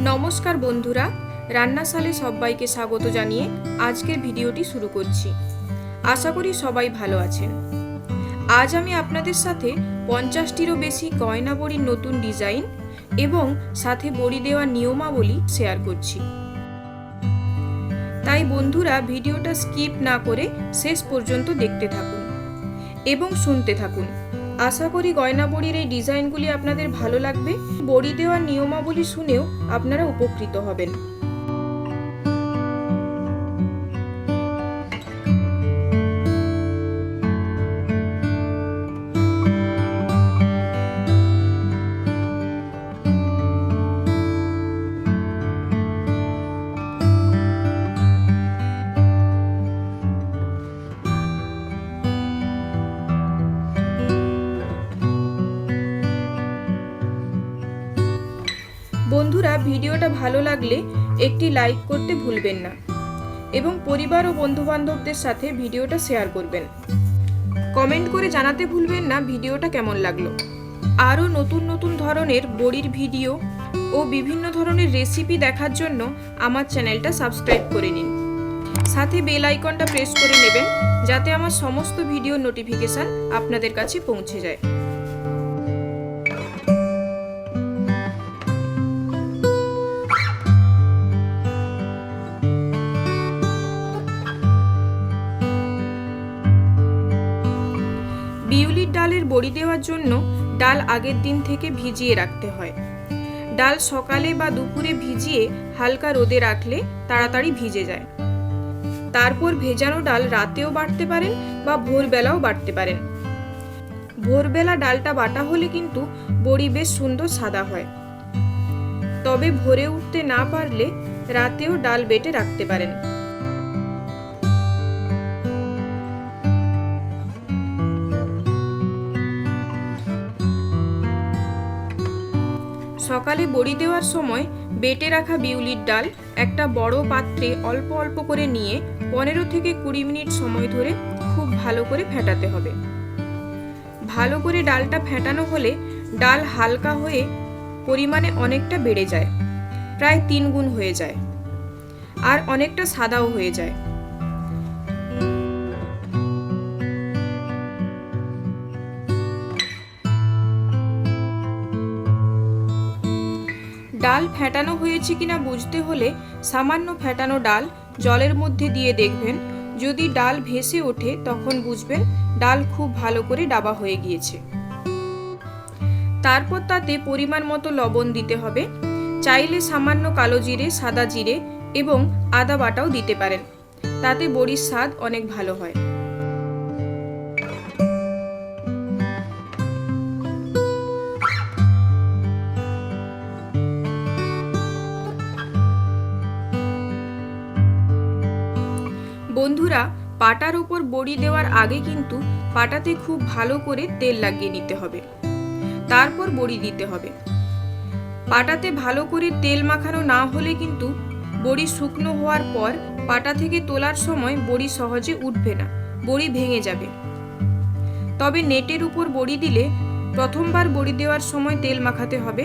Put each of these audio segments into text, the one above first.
নমস্কার বন্ধুরা, রান্নাশালে সবাইকে স্বাগত জানিয়ে আজকের ভিডিওটি শুরু করছি। আশা করি সবাই ভালো আছেন। আজ আমি আপনাদের সাথে পঞ্চাশটিরও বেশি গয়না বড়ির নতুন ডিজাইন এবং সাথে বড়ি দেওয়ার নিয়মাবলী শেয়ার করছি। তাই বন্ধুরা, ভিডিওটা স্কিপ না করে শেষ পর্যন্ত দেখতে থাকুন এবং শুনতে থাকুন। আশা করি গয়না বড়ির এই ডিজাইনগুলি আপনাদের ভালো লাগবে। বড়ি দেওয়ার নিয়মাবলী শুনেও আপনারা উপকৃত হবেন। ভিডিওটা ভালো লাগলে একটি লাইক করতে ভুলবেন না এবং পরিবার ও বন্ধুবান্ধবদের সাথে ভিডিওটা শেয়ার করবেন। কমেন্ট করে জানাতে ভুলবেন না ভিডিওটা কেমন লাগল। আরও নতুন নতুন ধরনের বড়ির ভিডিও ও বিভিন্ন ধরনের রেসিপি দেখার জন্য আমার চ্যানেলটা সাবস্ক্রাইব করে নিন। সাথে বেল আইকনটা প্রেস করে নেবেন, যাতে আমার সমস্ত ভিডিও নোটিফিকেশান আপনাদের কাছে পৌঁছে যায়। বড়ি দেওয়ার জন্য ডাল আগের দিন থেকে ভিজিয়ে রাখতে হয়। ডাল সকালে বা দুপুরে ভিজিয়ে হালকা রোদে রাখলে তাড়াতাড়ি ভিজে যায়। তারপর ভেজানো ডাল রাতেও বাটতে পারেন বা ভোরবেলাও বাটতে পারেন। ভোরবেলা ডালটা বাটা হলে কিন্তু বড়ি বেশ সুন্দর সাদা হয়। তবে ভোরে উঠতে না পারলে রাতেও ডাল বেটে রাখতে পারেন। সকালে বড়ি দেওয়ার সময় বেটে রাখা বিউলির ডাল একটা বড় পাত্রে অল্প অল্প করে নিয়ে পনেরো থেকে কুড়ি মিনিট সময় ধরে খুব ভালো করে ফেটাতে হবে। ভালো করে ডালটা ফেটানো হলে ডাল হালকা হয়ে পরিমাণে অনেকটা বেড়ে যায়, প্রায় তিন গুণ হয়ে যায়। আর অনেকটা সাদাও হয়ে যায়। ডাল ফেটানো হয়েছে কিনা বুঝতে হলে সামান্য ফেটানো ডাল জলের মধ্যে দিয়ে দেখবেন। যদি ডাল ভেসে ওঠে, তখন বুঝবেন ডাল খুব ভালো করে ডাবা হয়ে গিয়েছে। তারপর তাতে পরিমাণ মতো লবণ দিতে হবে। চাইলে সামান্য কালো জিরে, সাদা জিরে এবং আদা বাটাও দিতে পারেন। তাতে বড়ির স্বাদ অনেক ভালো হয়। বন্ধুরা, পাটার ওপর বড়ি দেওয়ার আগে কিন্তু পাটাতে খুব ভালো করে তেল লাগিয়ে নিতে হবে। তারপর বড়ি দিতে হবে। পাটাতে ভালো করে তেল মাখানো না হলে কিন্তু বড়ি শুকনো হওয়ার পর পাটা থেকে তোলার সময় বড়ি সহজে উঠবে না, বড়ি ভেঙে যাবে। তবে নেটের উপর বড়ি দিলে প্রথমবার বড়ি দেওয়ার সময় তেল মাখাতে হবে।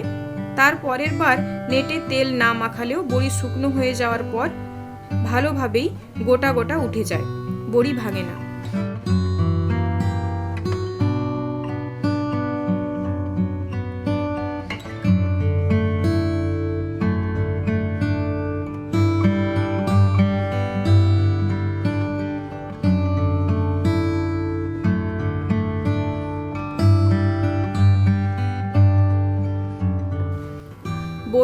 তার পরের বার নেটে তেল না মাখালেও বড়ি শুকনো হয়ে যাওয়ার পর ভালোভাবেই গোটা গোটা উঠে যায়। বড়ি ভাঙে না।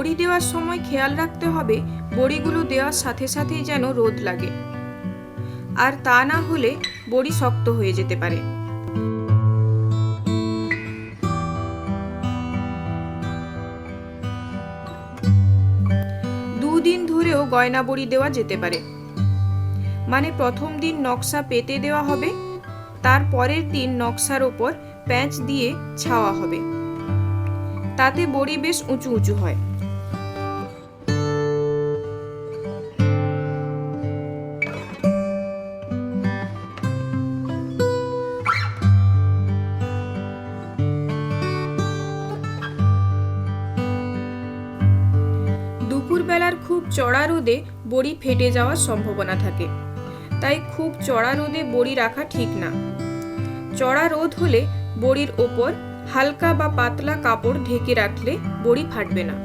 বড়ি দেওয়ার সময় খেয়াল রাখতে হবে, বড়িগুলো দেওয়ার সাথে সাথেই যেন রোদ লাগে। আর তা না হলে বড়ি শক্ত হয়ে যেতে পারে। দুদিন ধরেও গয়না বড়ি দেওয়া যেতে পারে। মানে প্রথম দিন নকশা পেতে দেওয়া হবে, তার পরের দিন নকশার ওপর প্যাঁচ দিয়ে ছাওয়া হবে। তাতে বড়ি বেশ উঁচু উঁচু হয়। চড়া রোদে বড়ি ফেটে যাওয়ার সম্ভাবনা থাকে। তাই খুব চড়া রোদে বড়ি রাখা ঠিক না। চড়া রোদ হলে বড়ির ওপর হালকা বা পাতলা কাপড় ঢেকে রাখলে বড়ি ফাটবে না।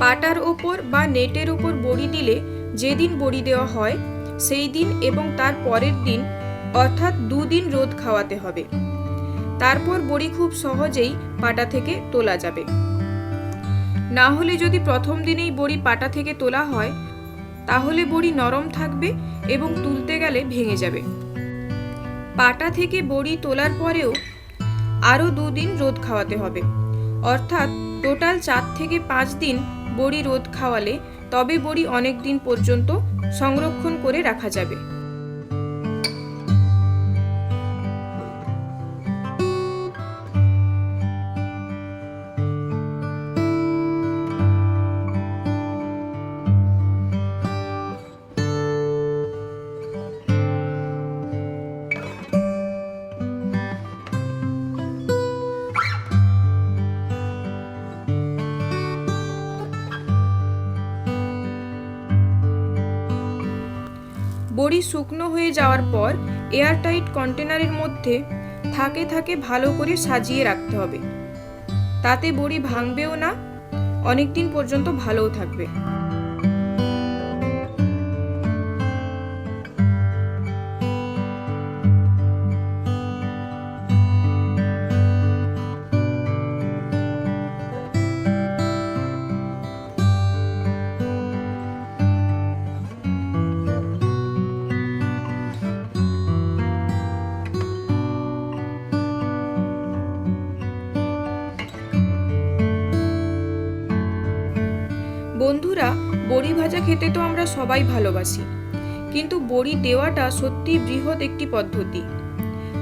পাটার ওপর বা নেটের ওপর বড়ি দিলে যেদিন বড়ি দেওয়া হয়, সেই দিন এবং তার পরের দিন, অর্থাৎ দুদিন রোদ খাওয়াতে হবে। তারপর বড়ি খুব সহজেই পাটা থেকে তোলা যাবে। না হলে যদি প্রথম দিনেই বড়ি পাটা থেকে তোলা হয়, তাহলে বড়ি নরম থাকবে এবং তুলতে গেলে ভেঙে যাবে। পাটা থেকে বড়ি তোলার পরেও আরও দুদিন রোদ খাওয়াতে হবে। অর্থাৎ টোটাল চার থেকে পাঁচ দিন বড়ি রোদ খাওয়ালে তবে বড়ি অনেক দিন পর্যন্ত সংরক্ষণ করে রাখা যাবে। বড়ি শুকনো হয়ে যাওয়ার পর এয়ারটাইট কন্টেনারের মধ্যে থাকে থাকে ভালো করে সাজিয়ে রাখতে হবে। তাতে বড়ি ভাঙবেও না অনেক দিন পর্যন্ত ভালোও থাকবে। ভাজা খেতে তো আমরা সবাই ভালোবাসি। কিন্তু বড়ি দেওয়াটা সত্যি বৃহৎ একটি পদ্ধতি।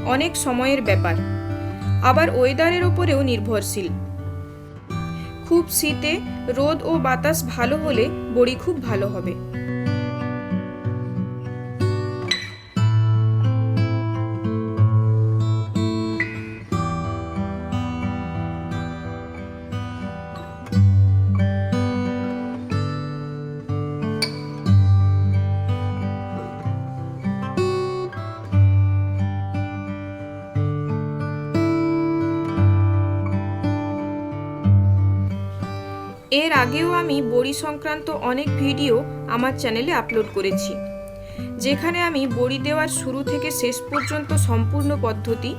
অনেক সময়ের ব্যাপার। আবার ওয়েদারের ওপরেও নির্ভরশীল। খুব শীতে রোদ ও বাতাস ভালো হলে বড়ি খুব ভালো হবে। এর আগেও আমি বড়ি সংক্রান্ত অনেক ভিডিও আমার চ্যানেলে আপলোড করেছি। যেখানে আমি বড়ি দেওয়ার শুরু থেকে শেষ পর্যন্ত সম্পূর্ণ পদ্ধতি,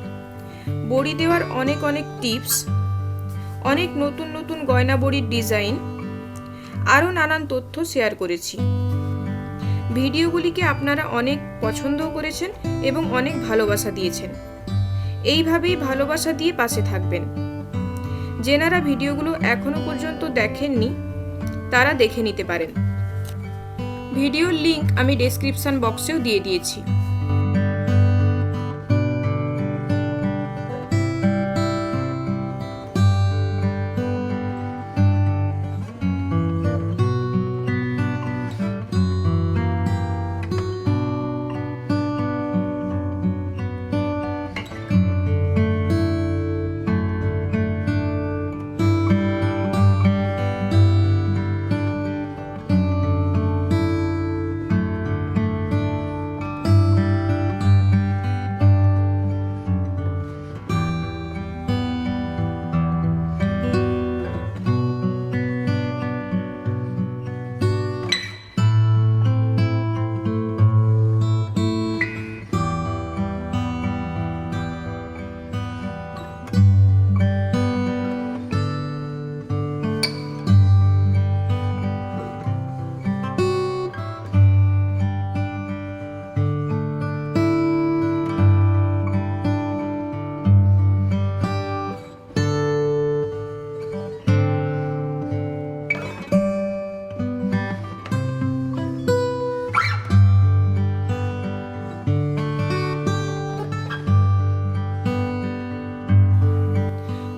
বড়ি দেওয়ার অনেক অনেক টিপস, অনেক নতুন নতুন গয়না বড়ির ডিজাইন, আরও নানান তথ্য শেয়ার করেছি। ভিডিওগুলিকে আপনারা অনেক পছন্দও করেছেন এবং অনেক ভালোবাসা দিয়েছেন। এইভাবেই ভালোবাসা দিয়ে পাশে থাকবেন। যেনারা ভিডিওগুলো এখনও পর্যন্ত দেখেননি, তারা দেখে নিতে পারেন। ভিডিওর লিংক আমি ডেসক্রিপশন বক্সেও দিয়ে দিয়েছি।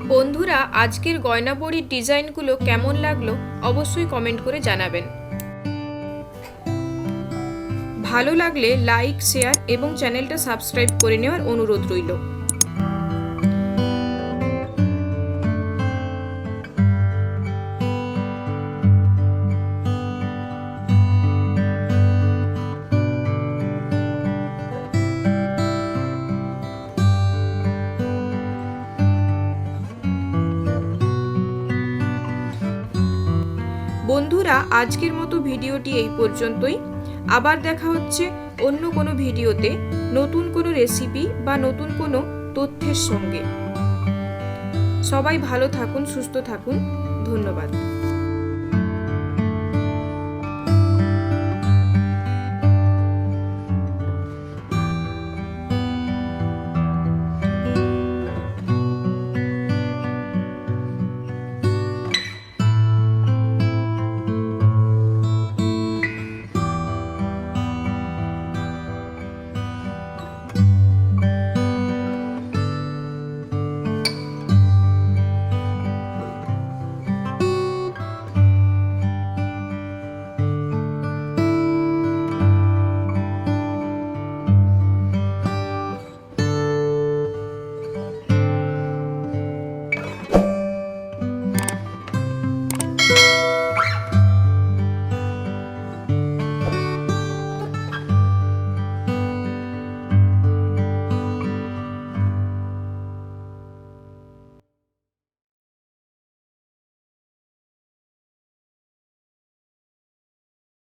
বন্ধুরা, আজকের গয়নাবড়ির ডিজাইনগুলো কেমন লাগল অবশ্যই কমেন্ট করে জানাবেন। ভালো লাগলে লাইক, শেয়ার এবং চ্যানেলটা সাবস্ক্রাইব করে নেওয়ার অনুরোধ রইল। বন্ধুরা, আজকের মতো ভিডিওটি এই পর্যন্তই। আবার দেখা হচ্ছে অন্য কোনো ভিডিওতে নতুন কোনো রেসিপি বা নতুন কোনো তথ্যের সঙ্গে। সবাই ভালো থাকুন, সুস্থ থাকুন। ধন্যবাদ।